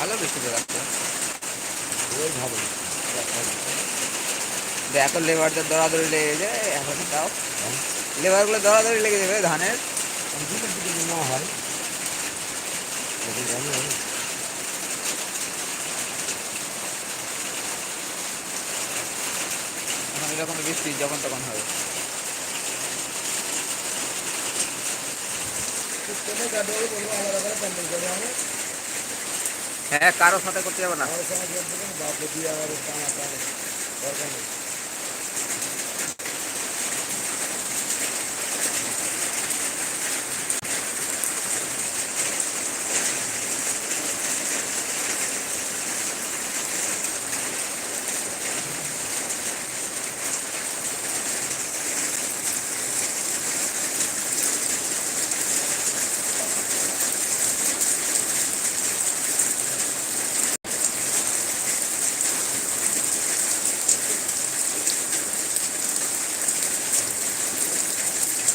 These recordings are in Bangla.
ভালো বৃষ্টি দেখাচ্ছে ওই ভাবে দেখো লেবারদের দৌড়াদৌড়ি লেগে যায় এখন তাও। লেবারগুলো দৌড়াদৌড়ি লেগে যাবে ধানের। না হয় এরকম বৃষ্টি যখন তখন হবে। কোথায় কাটবে বলব আলাদা করে প্যান্ডেল করে আমি হ্যাঁ কারোর সাথে করতে যাব না আমার সঙ্গে জোর দেবেন বাপে দিয়ে আর টানা টানা দরকার নেই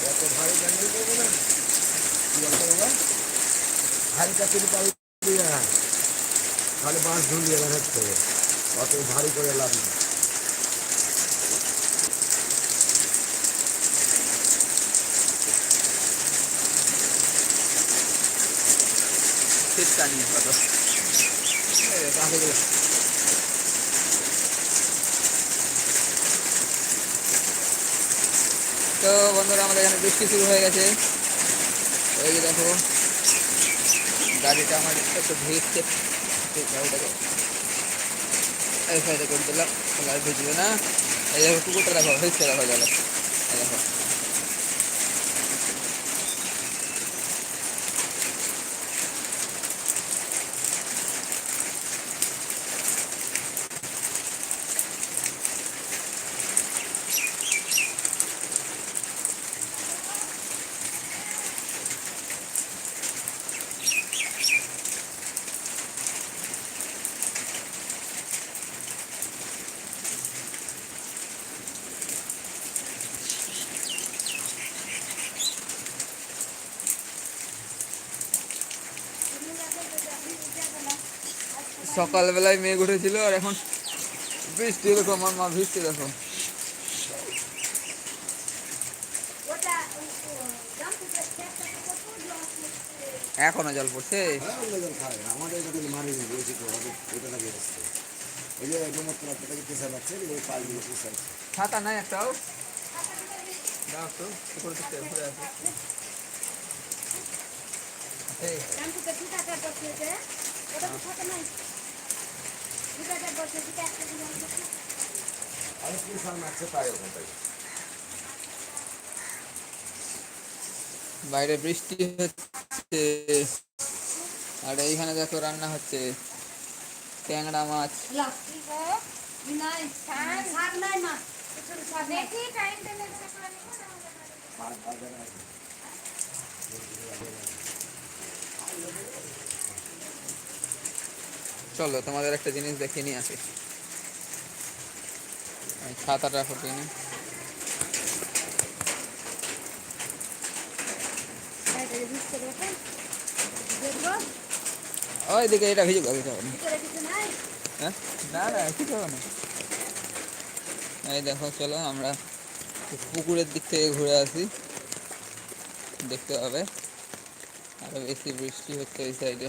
এত ভারী প্যান্ডেল করব না কি বলতো বাবা চাকরি পাই খালি বাঁশ ঝুলিয়ে বেড়াচ্ছে অত ভারী করে লাভ নেই। নিয়ে কত তো বন্ধুরা আমাদের এখানে বৃষ্টি শুরু হয়ে গেছে। এই দেখো। গাড়িটা আমার একটু ভিজছে গাড়িটাকে এই করে দিলাম ভিজবে না এই দেখো কুকুরটা দেখো হয়েছে দেখো জলে এই দেখো সকালবেলায় মেঘ উঠেছিল আর এখন বৃষ্টি দেখো আমার মা ভিজছে দেখো। এখনও জল পড়ছে? ছাতা নাই একটাও? এই। আমি পেশা লাগছে তাই ওখান থেকে বাইরে বৃষ্টি হচ্ছে আর এইখানে দেখো রান্না হচ্ছে ট্যাংরা মাছ চলো, তোমাদের একটা জিনিস দেখিয়ে নিয়ে আসি। ছাতাটা ফুটিয়ে নি ওই দিকে এটা ভিজুক কিছু হ্যাঁ? না না কিছু এই দেখো, চলো, আমরা পুকুরের দিক থেকে ঘুরে আসি। দেখতে হবে। আরও বেশি বৃষ্টি হচ্ছে এই সাইডে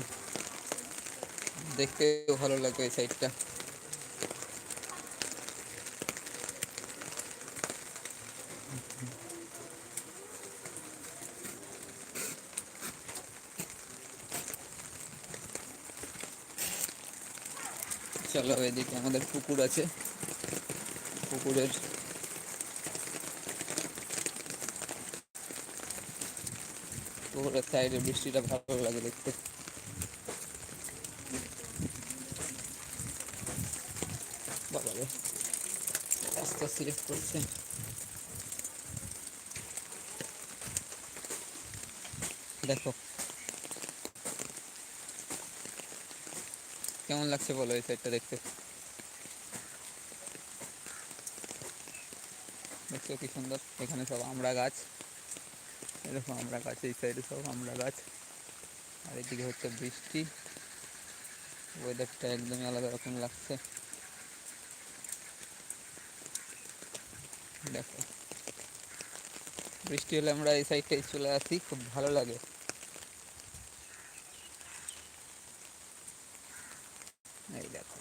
দেখতে ভালো লাগবে এই সাইডটা। চলো এদিকে আমাদের পুকুর আছে। পুকুরের পুকুরের সাইডে বৃষ্টিটা ভালো লাগে দেখতে। বাবা করছে। দেখো। কেমন লাগছে বলো এই সাইডটা দেখতে? দেখছ কি সুন্দর? এখানে সব আমড়া গাছ। এরকম আমরা গাছ, এই সাইডে সব আমড়া গাছ। আর এদিকে হচ্ছে বৃষ্টি। ওয়েদারটা একদমই আলাদা রকম লাগছে। দেখো। বৃষ্টি হলে আমরা এই সাইডটাই চলে আসি, খুব ভালো লাগে। এই দেখো।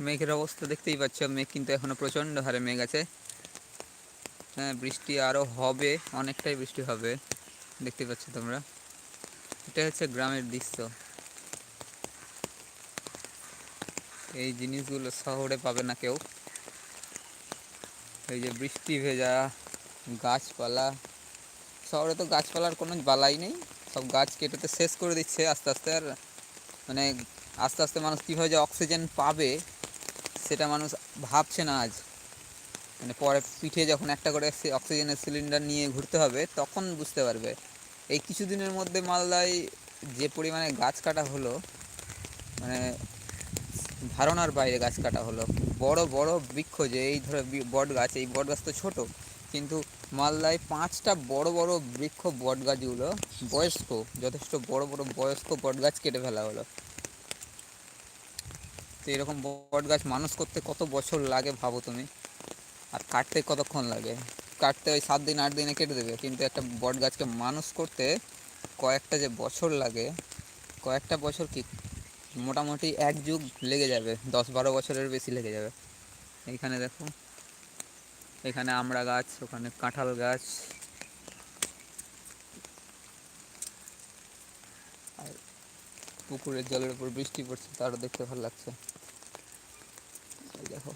মেঘের অবস্থা দেখতেই পাচ্ছ, মেঘ কিন্তু এখনও প্রচণ্ড হারে মেঘ আছে। হ্যাঁ বৃষ্টি আরও হবে, অনেকটাই বৃষ্টি হবে, দেখতে পাচ্ছ তোমরা। এটা হচ্ছে গ্রামের দৃশ্য। এই জিনিসগুলো শহরে পাবে না কেউ। এই যে বৃষ্টি ভেজা, গাছপালা, শহরে তো গাছপালার কোনো বালাই নেই। সব গাছ কেটে তো শেষ করে দিচ্ছে আস্তে আস্তে। আর মানে আস্তে আস্তে মানুষ কীভাবে যে অক্সিজেন পাবে, সেটা মানুষ ভাবছে না আজ। মানে পরে পিঠে যখন একটা করে অক্সিজেনের সিলিন্ডার নিয়ে ঘুরতে হবে, তখন বুঝতে পারবে। এই কিছুদিনের মধ্যে মালদায় যে পরিমাণে গাছ কাটা হলো মানে ধারণার বাইরে গাছ কাটা হলো। বড় বড় বৃক্ষ যে, এই ধরো বট গাছ এই বট গাছ তো ছোট, কিন্তু মালদায় পাঁচটা বড় বড় বৃক্ষ বট গাছগুলো বয়স্ক, যথেষ্ট বড় বড় বয়স্ক বট গাছ কেটে ফেলা হলো। তো এরকম বট গাছ মানুষ করতে কত বছর লাগে ভাবো তুমি? আর কাটতে কতক্ষণ লাগে? কাটতে ওই সাত দিন, আট দিনে কেটে দেবে, কিন্তু একটা বট গাছকে মানুষ করতে কয়েকটা যে বছর লাগে, কয়েকটা বছর কি মোটামুটি এক যুগ লেগে যাবে, দশ বারো বছরের বেশি লেগে যাবে। এইখানে দেখো, এখানে আমড়া গাছ, ওখানে কাঁঠাল গাছ। আর পুকুরের জলের উপর বৃষ্টি পড়ছে, তারও দেখতে ভালো লাগছে। দেখো।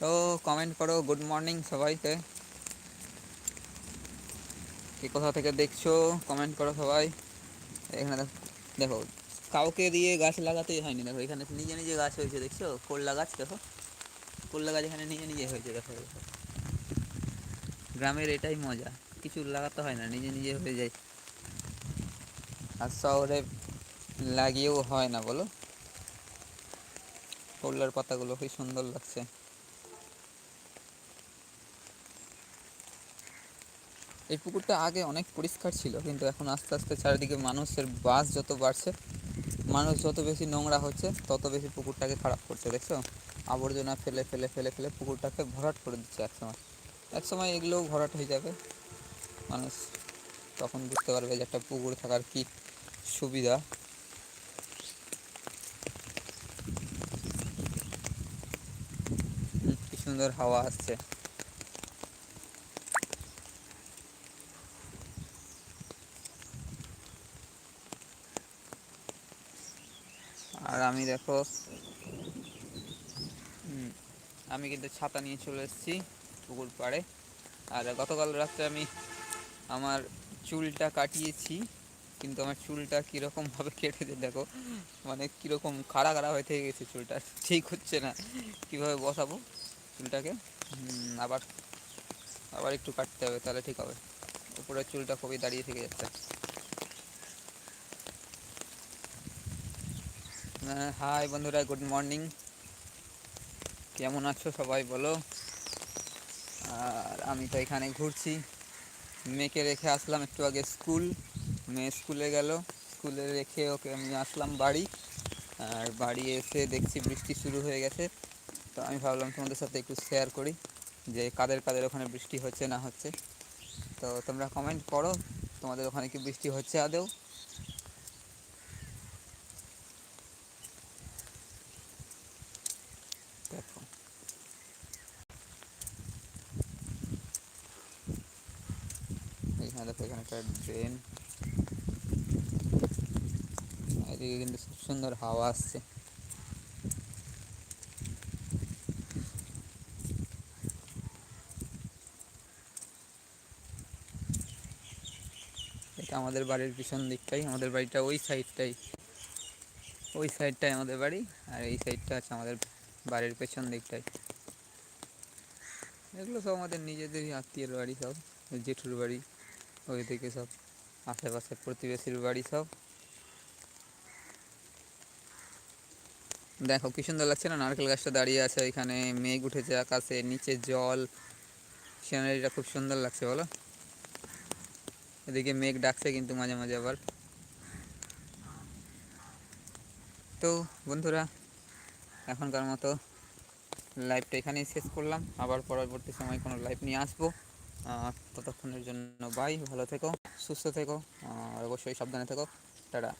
তো কমেন্ট করো গুড মর্নিং সবাইকে। কে কোথা থেকে দেখছ কমেন্ট করো সবাই। এখানে দেখো, কাউকে দিয়ে গাছ লাগাতেই হয়নি। দেখো, এখানে নিজে নিজে গাছ হয়েছে, দেখছ? করলা গাছ, দেখো? করলা গাছ এখানে নিজে নিজে হয়েছে, দেখো দেখো। গ্রামের এটাই মজা, কিছু লাগাতে হয় না, নিজে নিজে হয়ে যায়। আর শহরে লাগিয়েও হয় না, বলো? করলার পাতাগুলো খুব সুন্দর লাগছে। এই পুকুরটা আগে অনেক পরিষ্কার ছিল, কিন্তু এখন আস্তে আস্তে চারিদিকে মানুষের বাস যত বাড়ছে, মানুষ যত বেশি নোংরা হচ্ছে, তত বেশি পুকুরটাকে খারাপ করছে, দেখছ? আবর্জনা ফেলে ফেলে ফেলে ফেলে পুকুরটাকে ভরাট করে দিচ্ছে একসময়। একসময় এগুলোও ভরাট হয়ে যাবে। মানুষ তখন বুঝতে পারবে যে একটা পুকুর থাকার কি সুবিধা। কি সুন্দর হাওয়া আসছে। আর আমি দেখো আমি কিন্তু ছাতা নিয়ে চলে এসেছি পুকুর পাড়ে। আর গতকাল রাত্রে আমি আমার চুলটা কাটিয়েছি, কিন্তু আমার চুলটা কীরকমভাবে কেটেছে দেখো মানে কীরকম খাড়া খাড়া হয়ে থেকে গেছে চুলটা, ঠিক হচ্ছে না। কীভাবে বসাবো চুলটাকে? আবার আবার একটু কাটতে হবে, তাহলে ঠিক হবে। উপরের চুলটা খুবই দাঁড়িয়ে থেকে যাচ্ছে। হাই বন্ধুরা গুড মর্নিং কেমন আছো সবাই বলো? আর আমি তো এখানে ঘুরছি। মেয়েকে রেখে আসলাম একটু আগে স্কুল। মেয়ে স্কুলে গেল। স্কুলে রেখে ওকে আমি আসলাম বাড়ি। আর বাড়ি এসে দেখছি বৃষ্টি শুরু হয়ে গেছে। তো আমি ভাবলাম তোমাদের সাথে একটু শেয়ার করি যে কাদের কাদের ওখানে বৃষ্টি হচ্ছে না হচ্ছে। তো তোমরা কমেন্ট করো, তোমাদের ওখানে কি বৃষ্টি হচ্ছে আদেও দেখো এখানে দেখো এখানে একটা ড্রেন এদিকে কিন্তু খুব সুন্দর হাওয়া আসছে। এটা আমাদের বাড়ির পিছন দিকটাই, আমাদের বাড়িটা ওই সাইডটাই ওই সাইডটাই আমাদের বাড়ি, আর এই সাইডটা আছে আমাদের বাড়ির পেছন দিকটাই। এগুলো সব আমাদের নিজেদেরই আত্মীয়ের বাড়ি সব, জেঠুর বাড়ি। ওই দিকে সব আশেপাশে প্রতিবেশীর বাড়ি সব। দেখো কি সুন্দর লাগছে না? নারকেল গাছটা দাঁড়িয়ে আছে, ওইখানে মেঘ উঠেছে আকাশে, নিচে জল। সিনারিটা খুব সুন্দর লাগছে, বলো। এদিকে মেঘ ডাকছে কিন্তু মাঝে মাঝে আবার। তো বন্ধুরা, এখনকার মতো লাইভটা এখানেই শেষ করলাম। আবার পরবর্তী সময় কোনো লাইভ নিয়ে আসব। ততক্ষণের জন্য বাই ভালো থেকো সুস্থ থেকো আর অবশ্যই সাবধানে থেকো টাটা।